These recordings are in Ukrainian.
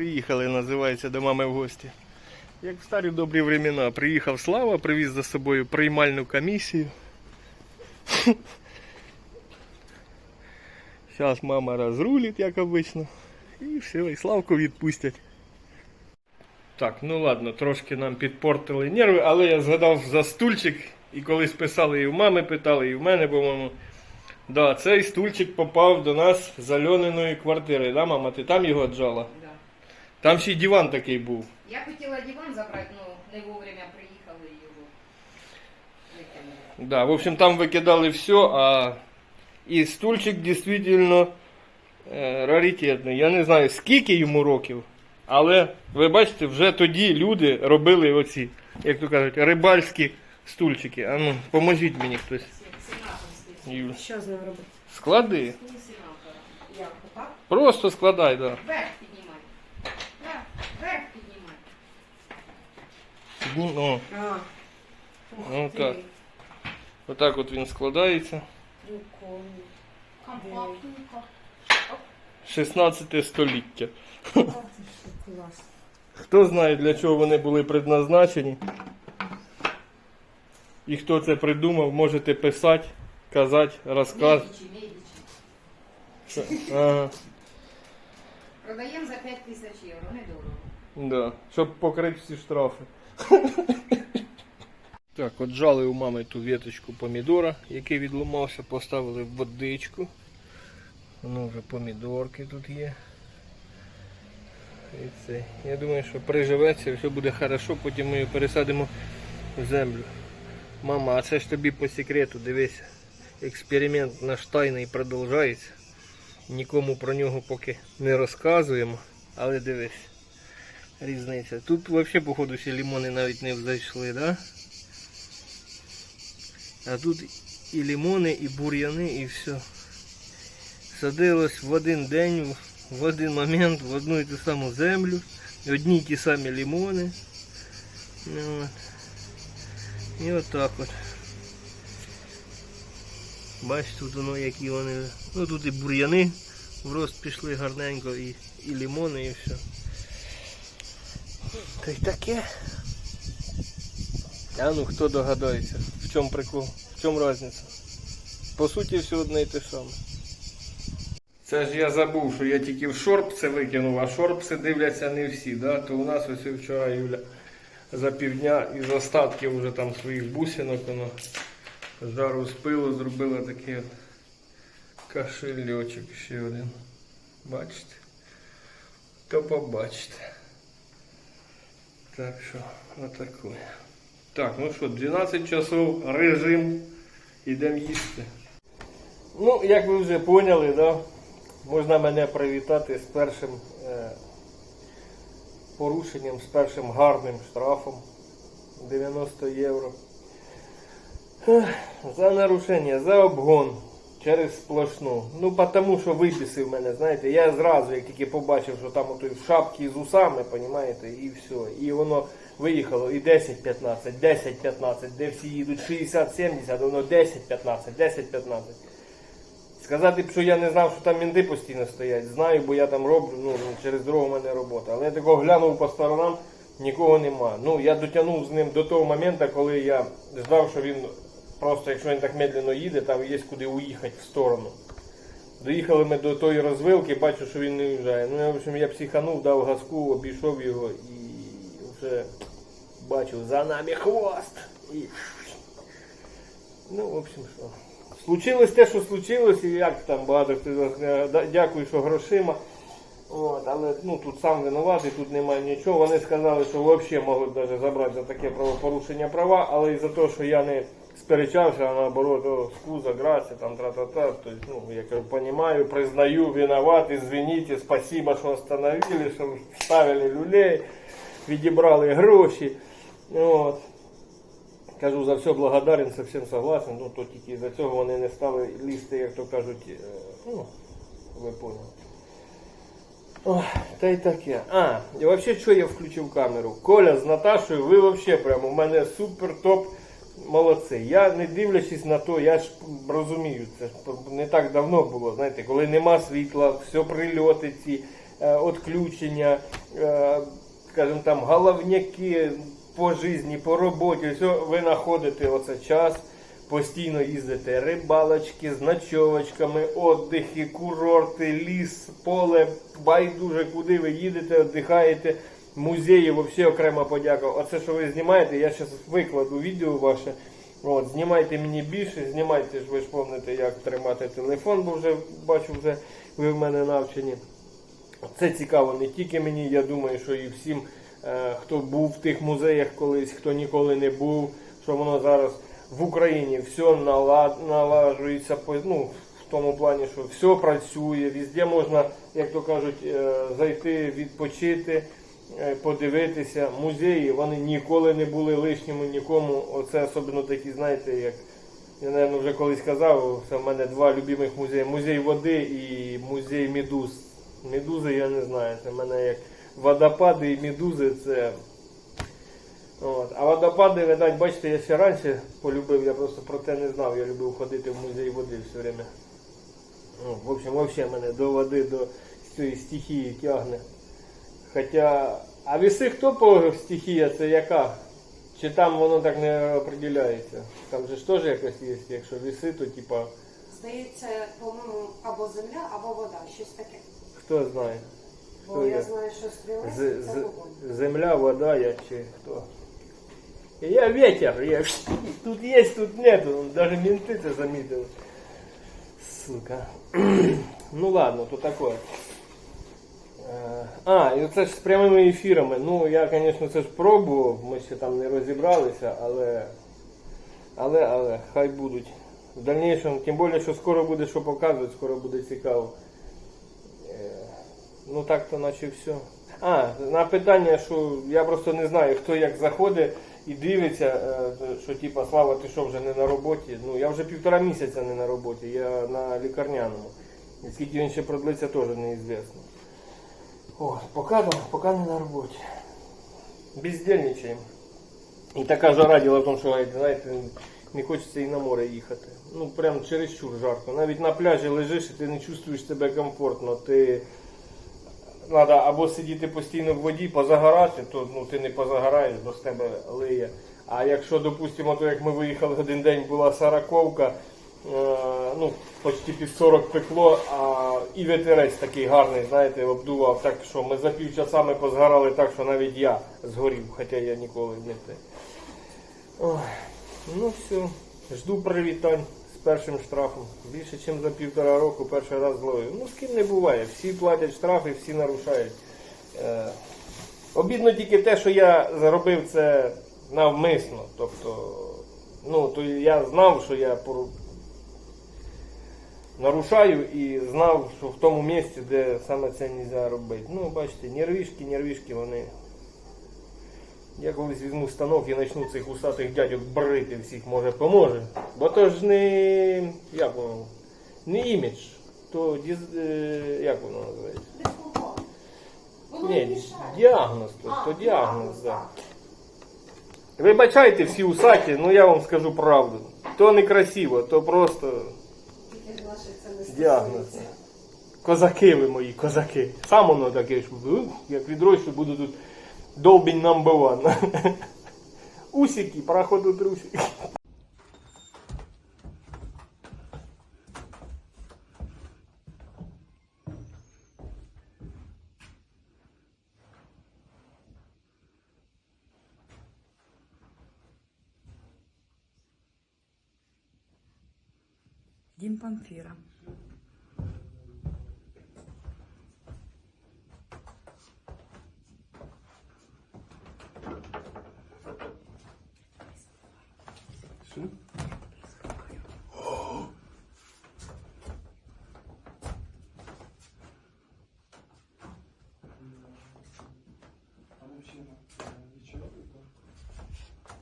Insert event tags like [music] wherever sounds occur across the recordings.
Приїхали, називається, до мами в гості. Як в старі добрі времена. Приїхав Слава, привіз за собою приймальну комісію. Зараз мама розрулить, як обично. І все, і Славку відпустять. Так, ну ладно, трошки нам підпортили нерви, але я згадав за стульчик, і колись писали і в мами питали, і в мене, по-моєму. Да, цей стульчик попав до нас з Альониної квартири, да, мама? Ти там його отжала? Да. Там ще й диван такий був. Я хотіла диван забрати, ну не вовремя приїхали і його викинули. Да, в общем, там викидали все, а і стульчик дійсно е, раритетний. Я не знаю, скільки йому років, але ви бачите, вже тоді люди робили оці, як то кажуть, рибальські стульчики. А ну, поможіть мені хтось. Сенаторський. Юля. Що з ним робити? Склади. Сенатора. Як? Отак? Просто складай, да. Вверх піднімай. Да, вверх піднімай. Піднім- О, А. Ух Ну, ти. так. отак от він складається. Прикольно. Компактненько. 16 століття. Що клас. Хто знає, для чого вони були предназначені. І хто це придумав, можете писати, казати, розказувати. Ага, Продаємо за 5 тисяч євро, недорого. да. Щоб покрити всі штрафи. Так, от жали у мами ту веточку помідора, який відломався, поставили в водичку. Воно вже помідорки тут є. І це. Я думаю, що приживеться, все буде хорошо, потім ми її пересадимо в землю. Мама, а це ж тобі по секрету, дивись. Експеримент наш тайний продовжується. Нікому про нього поки не розказуємо, але дивись. Різниця. Тут взагалі, походу, ще лимони навіть не взайшли, да? А тут і лимони, і бур'яни, і все. Садилось в один день, в один момент, в одну і ту саму землю. Одні й ті самі лимони. Ну, от. І отак от. Бач, тут воно які вони. Ну тут і бур'яни в рост пішли гарненько, і, і лимони, і все. Та й таке. А ну хто догадається, в чому прикол, в чому різниця? По суті, все одне і те саме. Це ж я забув, що я тільки в шорпси викинув, а шорпси дивляться не всі. Да? То у нас ось вчора Юля за півдня із остатків вже там своїх бусинок воно жару з пилу зробила такий от кошельочок ще один. Бачите? То побачите. Так що, отакое. Так, ну що, 12 часов режим. Ідемо їсти. Ну, як ви вже поняли, да? можна мене привітати з першим е, порушенням, з першим гарним штрафом 90 євро. За нарушення, за обгон через сплошну. Ну, тому що виписив мене, знаєте, я зразу, як тільки побачив, що там отой в шапці з усами, понімаєте, і все. І воно виїхало і 10-15, 10-15, де всі їдуть 60-70, воно 10-15, 10-15. Сказати б, що я не знав, що там мінти постійно стоять. Знаю, бо я там роблю, ну, через дорогу в мене робота. Але я такого глянув по сторонам, нікого нема. Ну, я дотягнув з ним до того моменту, коли я ждав, що він просто, якщо він так медленно їде, там є куди уїхати в сторону. Доїхали ми до тої розвилки, бачу, що він не уїжджає. Ну, в общем, я психанув, дав газку, обійшов його і вже бачу, за нами хвост. І... Ну, в общем, що. Случилось те, що случилось, і як там багато хто дякую, що грошима. От, але ну, тут сам винуватий, тут немає нічого. Вони сказали, що взагалі можуть даже забрати за таке правопорушення права, але і за те, що я не сперечався, наоборот, о, скуза, грація, там тра-та-та. Тобто, ну, я кажу, понимаю, признаю, виноват, извините, спасибо, що остановили, що ставили люлей, відібрали гроші. От. Кажу, за все благодарен, совсем согласен. Ну, то тільки за цього вони не стали лізти, як то кажуть, е, ну, ви поняли. Ой, та й таке. А, і взагалі, що я включив камеру? Коля з Наташою, ви взагалі прямо у мене супер топ молодці. Я не дивлячись на то, я ж розумію, це не так давно було, знаєте, коли нема світла, все прильоти ці, е, відключення, е, скажімо там, головняки по житті, по роботі, все, ви знаходите оце час, постійно їздите рибалочки з ночовочками, отдихи, курорти, ліс, поле, байдуже, куди ви їдете, віддихаєте. Музеї, взагалі окрема подяка. Оце, що ви знімаєте, я зараз викладу відео ваше. От, знімайте мені більше, знімайте ж, ви ж пам'ятаєте, як тримати телефон, бо вже бачу, вже ви в мене навчені. Це цікаво не тільки мені, я думаю, що і всім, е, хто був в тих музеях колись, хто ніколи не був, що воно зараз в Україні все налад, налажується ну, в тому плані, що все працює, везде можна, як то кажуть, е, зайти, відпочити, подивитися. Музеї вони ніколи не були лишніми нікому. Оце особливо такі, знаєте, як я, мабуть, вже колись казав, це в мене два любимих музеї. Музей води і музей медуз. Медузи я не знаю. Це в мене як водопади і медузи це. От. А водопади, видать, бачите, я ще раніше полюбив, я просто про те не знав. Я любив ходити в музей води все время. Ну, в общем, взагалі мене до води, до цієї стихії тягне. Хоча. А віси хто по стихія, це яка? Чи там воно так не определяється? Там же ж теж якось є, якщо віси, то типа Здається, по-моєму, або земля, або вода, щось таке. хто знає. Бо Хто я є? знаю, що З, стрілець з, це вогонь. земля, вода, я чи хто. Я ветер, я [laughs] тут есть, тут нету, даже менты це замітили. Сука. [clears throat] ну ладно, то такое. А, і це ж з прямими ефірами. Ну, я, звісно, це ж пробував, ми ще там не розібралися, але. Але, але, хай будуть. В дальнейшем, тим більше, що скоро буде що показувати, скоро буде цікаво. Е, Ну так то наче все. А, на питання, що я просто не знаю, хто як заходить і дивиться, е, що типа Слава, ти що вже не на роботі. Ну я вже півтора місяця не на роботі, я на лікарняному. І скільки він ще продлиться, теж неізвісно. О, поки, да, поки не на роботі. Бездельничаємо. І така жара діло в тому, що знаєте, не хочеться і на море їхати. Ну прям чересчур жарко. Навіть на пляжі лежиш і ти не чувствуєш себе комфортно. Ти треба або сидіти постійно в воді, позагорати, то ну, ти не позагораєш, бо з тебе лиє. А якщо, допустимо, то як ми виїхали один день, була сороковка, е, ну, почти під 40 пекло, а і ветерець такий гарний, знаєте, обдував так, що ми за півчаса ми позгорали так, що навіть я згорів, хоча я ніколи не те. Ну все, жду привітань з першим штрафом. Більше, ніж за півтора року перший раз зловив. Ну з ким не буває. Всі платять штрафи, всі нарушають. Е, обідно тільки те, що я зробив це навмисно. Тобто, ну, то я знав, що я нарушаю і знав, що в тому місці, де саме це не можна робити. Ну, бачите, нервішки, нервішки вони. Я колись візьму станок і почну цих усатих дядьок брити всіх, може поможе. Бо то ж не. як воно? Не імідж, то діз, е, як воно називається? Ні, діагноз, то, то діагноз, так. так. Вибачайте всі усаті, ну я вам скажу правду. То не красиво, то просто Це не діагноз. стосується. Козаки ви мої, козаки. Сам воно таке, що ну, як відрощу, буду тут довбінь number one. [laughs] Усики, проходу трусики. Дім Памфіра.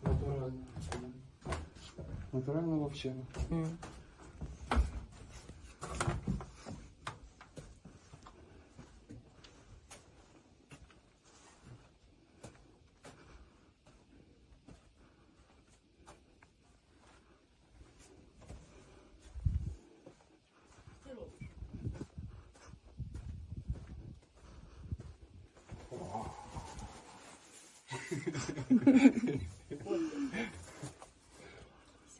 Натурально. Натурально вообще.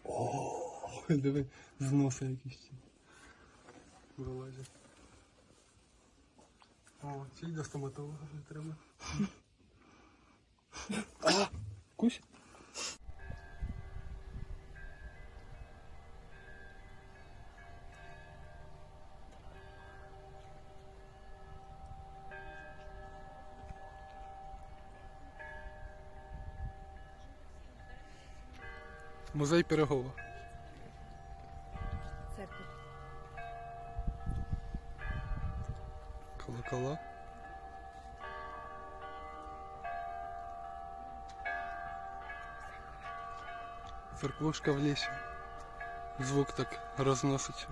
О, диви, з носа якісь. Вилазять. О, ці до стоматолога не треба. Кусь? Музей Пирогова. Церква. Колокола. Церквушка в лісі. Звук так розноситься.